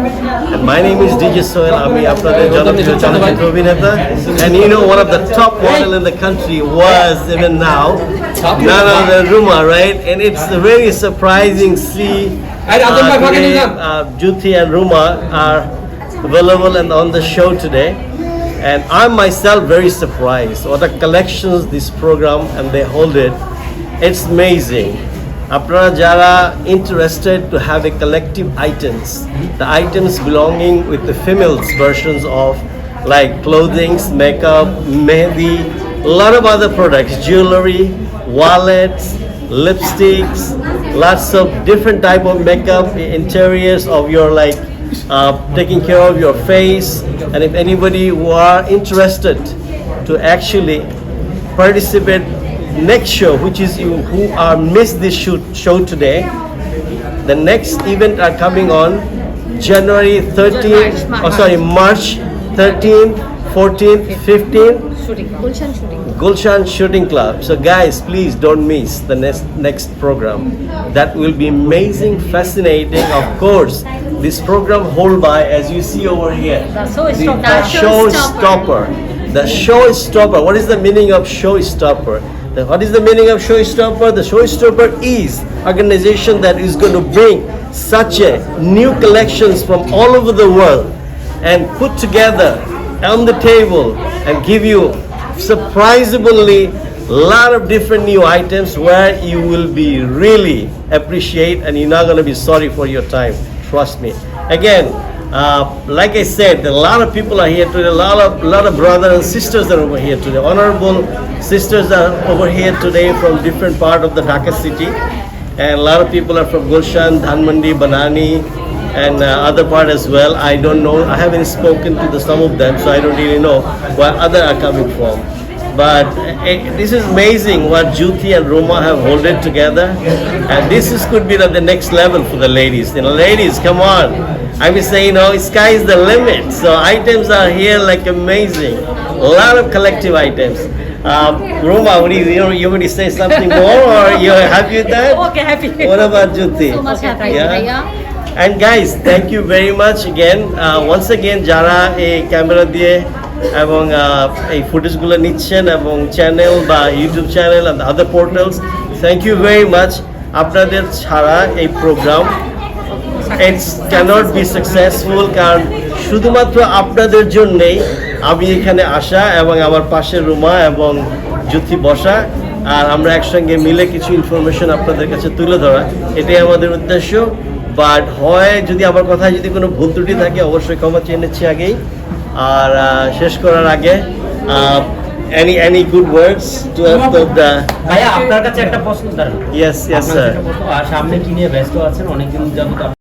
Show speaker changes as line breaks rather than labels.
And my name is DJ Soel. আমি আপনাদের জনপ্রিয় চলচ্চিত্র অভিনেতা and you know one of the top model in the country was even now none other than Ruma right and it's very surprising see
Hey, Razan bhai,
uh,
bhage
today,
niye jaan.
uh, Juthi and Ruma are available and on the show today and I'm myself very surprised what the collections this program and they hold it it's amazing আপনারা যারা interested to have a collective items the items belonging with the females versions of like clothing makeup mehndi a lot of other products jewelry wallets lipsticks lots of different type of makeup interiors of your like uh, taking care of your face and if anybody who are interested to actually participate next show, which is you who uh, are missed this shoot, show today, the next event are coming on January 13th,
March,
oh sorry, March 13th, 14th, 15th.
Shooting, Gulshan Shooting.
Gulshan Shooting Club. So guys, please don't miss the next next program. That will be amazing, fascinating. Of course, this program hold by as you see over here.
The showstopper.
The showstopper. The showstopper. What is the meaning of showstopper? The- What is the meaning of showstopper? The showstopper is organization that is going to bring such a new collections from all over the world and put together on the table and give you surprisingly lot of different new items where you will be really appreciate and you're not going to be sorry for your time trust me again uh, like I said, a lot of people are here today. A lot of lot of brothers and sisters are over here today. Honorable sisters are over here today from different part of the Dhaka city, and a lot of people are from Gulshan, Dhanmandi, Banani, and uh, other part as well. I don't know. I haven't spoken to the, some of them, so I don't really know where other are coming from. But eh, this is amazing what Juthi and Roma have held it together, and this is could be the, the next level for the ladies. You know, ladies, come on. I was saying, you know, sky is the limit. So items are here like amazing. A lot of collective items. Um, Roma, what do you, you, know, you want to say something more, or you're happy with that?
Okay, happy.
What about Juthi?
So much happy,
Yeah.
ভাইয়া।
And guys, thank you very much again. Uh, once again, যারা এই camera দিয়ে এবং এই ফুটেজগুলো নিচ্ছেন এবং channel বা YouTube channel and other portals, thank you very much. আপনাদের ছাড়া এই programme it's can't be successful কারণ শুধুমাত্র আপনাদের জন্যেই আমি এখানে আসা এবং আমার পাশে রুমা এবং জ্যোতি বসা আর আমরা একসঙ্গে মিলে কিছু ইনফরমেশন আপনাদের কাছে তুলে ধরা। এটাই আমাদের উদ্দেশ্য। বাট হয় যদি আমার কথায় যদি কোনো ভুল ত্রুটি থাকে অবশ্যই ক্ষমা চেয়ে নিচ্ছি আগেই। আর শেষ করার আগে any any good words to have
to the আপনার কাছে একটা প্রশ্ন দাঁড়ান।
ইয়েস ইয়েস স্যার
সামনে কি নিয়ে ব্যস্ত আছেন? অনেকদিন যাবত